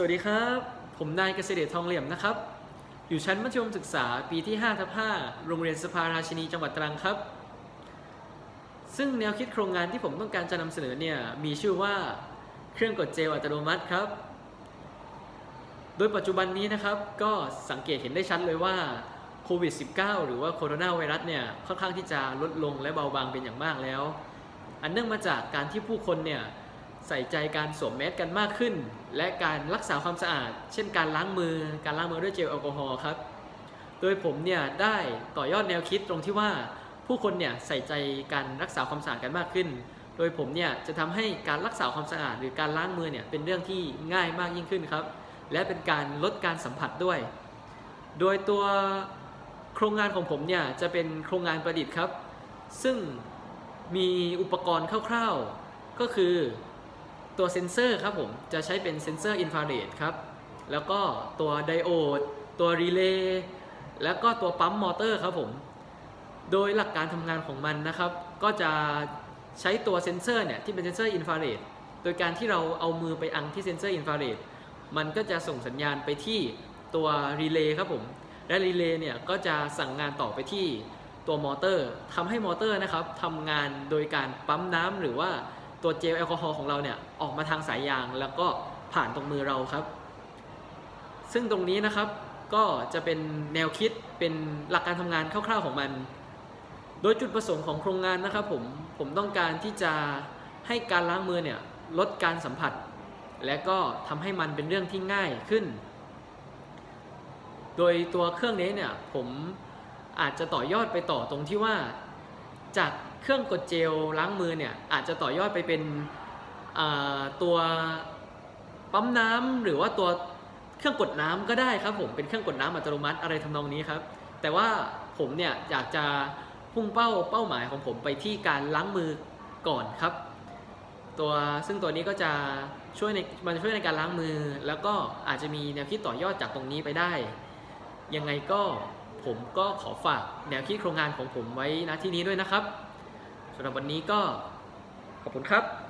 สวัสดีครับ ผมนายเกษตรทองเหลี่ยมนะครับ อยู่ชั้นมัธยมศึกษาปีที่5ทับ5โรงเรียนสภาราชินีจังหวัดตรังครับ ซึ่งแนวคิดโครงงานที่ผมต้องการจะนำเสนอเนี่ยมีชื่อว่าเครื่องกดเจลอัตโนมัติครับ โดยปัจจุบันนี้นะครับก็สังเกตเห็นได้ชัดเลยว่าโควิด -19 หรือว่าโคโรนาไวรัสเนี่ยค่อนข้างที่จะลดลงและเบาบางเป็นอย่างมากแล้ว อันเนื่องมาจากการที่ผู้คนเนี่ย ใส่ใจการสวมแมสกันมากขึ้น และการรักษาความสะอาด เช่นการล้างมือ การล้างมือด้วยเจลแอลกอฮอล์ครับ โดยผมเนี่ยได้ต่อยอดแนวคิดตรงที่ว่าผู้คนเนี่ยใส่ใจการรักษาความสะอาดกันมากขึ้น โดยผมเนี่ยจะทำให้การรักษาความสะอาด หรือการล้างมือเนี่ยเป็นเรื่องที่ง่ายมากยิ่งขึ้นครับ และเป็นการลดการสัมผัสด้วย โดยตัวโครงงานของผมเนี่ยจะเป็นโครงงานประดิษฐ์ครับ ซึ่งมีอุปกรณ์คร่าวๆ ก็คือ ตัวเซ็นเซอร์ครับผมจะใช้เป็นเซ็นเซอร์อินฟราเรดครับ แล้วก็ตัวไดโอด ตัวรีเลย์ แล้วก็ตัวปั๊มมอเตอร์ครับผม โดยหลักการทำงานของมันนะครับ ก็จะใช้ตัวเซ็นเซอร์เนี่ยที่เป็นเซ็นเซอร์อินฟราเรด โดยการที่เราเอามือไปอังที่เซ็นเซอร์อินฟราเรด มันก็จะส่งสัญญาณไปที่ตัวรีเลย์ครับผม และรีเลย์เนี่ยก็จะสั่งงานต่อไปที่ตัวมอเตอร์ทำให้มอเตอร์นะครับทำงานโดยการปั๊มน้ำหรือว่า ตัวเจลแอลกอฮอล์ของเราเนี่ยออกมาทางสายยางแล้วก็ผ่านตรงมือเราครับ ซึ่งตรงนี้นะครับก็จะเป็นแนวคิดเป็นหลักการทำงานคร่าวๆของมัน โดยจุดประสงค์ของโครงงานนะครับผมผมต้องการที่จะให้การล้างมือเนี่ยลดการสัมผัส และก็ทำให้มันเป็นเรื่องที่ง่ายขึ้น โดยตัวเครื่องนี้เนี่ยผมอาจจะต่อยอดไปต่อตรงที่ว่าจาก เครื่องกดเจลล้างมือเนี่ยอาจจะต่อยอดไปเป็นตัวปั๊มน้ำหรือว่าตัวเครื่องกดน้ำก็ได้ครับผมเป็นเครื่องกดน้ำอัตโนมัติอะไรทำนองนี้ครับ แต่ว่าผมเนี่ยอยากจะพุ่งเป้าเป้าหมายของผมไปที่การล้างมือก่อนครับ ตัวซึ่งตัวนี้ก็จะช่วยในมันช่วยในการล้างมือ แล้วก็อาจจะมีแนวคิดต่อยอดจากตรงนี้ไปได้ ยังไงก็ผมก็ขอฝากแนวคิดโครงงานของผมไว้ณที่นี้ด้วยนะครับ สำหรับวันนี้ก็ขอบคุณครับ